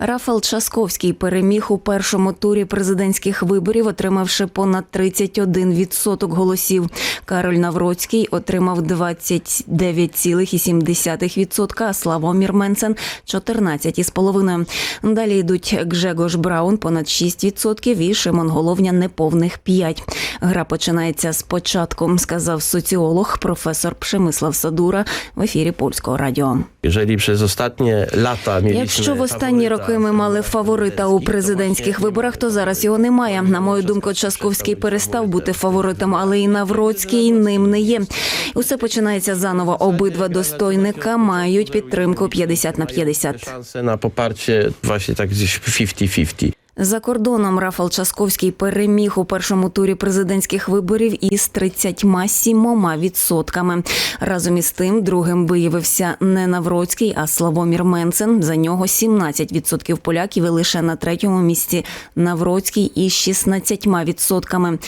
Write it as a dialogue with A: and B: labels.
A: Рафал Часковський переміг у першому турі президентських виборів, отримавши понад 31% голосів. Кароль Навроцький отримав 29,7%, а Славомір Менцен – 14,5%. Далі йдуть Гжегош Браун – понад 6% і Шимон Головня – неповних 5%. Гра починається спочатку, сказав соціолог професор Пшемислав Садура в ефірі Польського радіо. Якщо в останні роки ми мали фаворита у президентських виборах, то зараз його немає. На мою думку, Часковський перестав бути фаворитом, але і Навроцький ним не є. Усе починається заново. Обидва достойника мають підтримку 50 на 50.
B: szanse na poparcie właśnie tak gdzieś 50-50.
A: За кордоном Рафал Часковський переміг у першому турі президентських виборів із 37 відсотками. Разом із тим, другим виявився не Навроцький, а Славомір Менцен. За нього 17 відсотків поляків і лише на третьому місці Навроцький із 16 відсотками.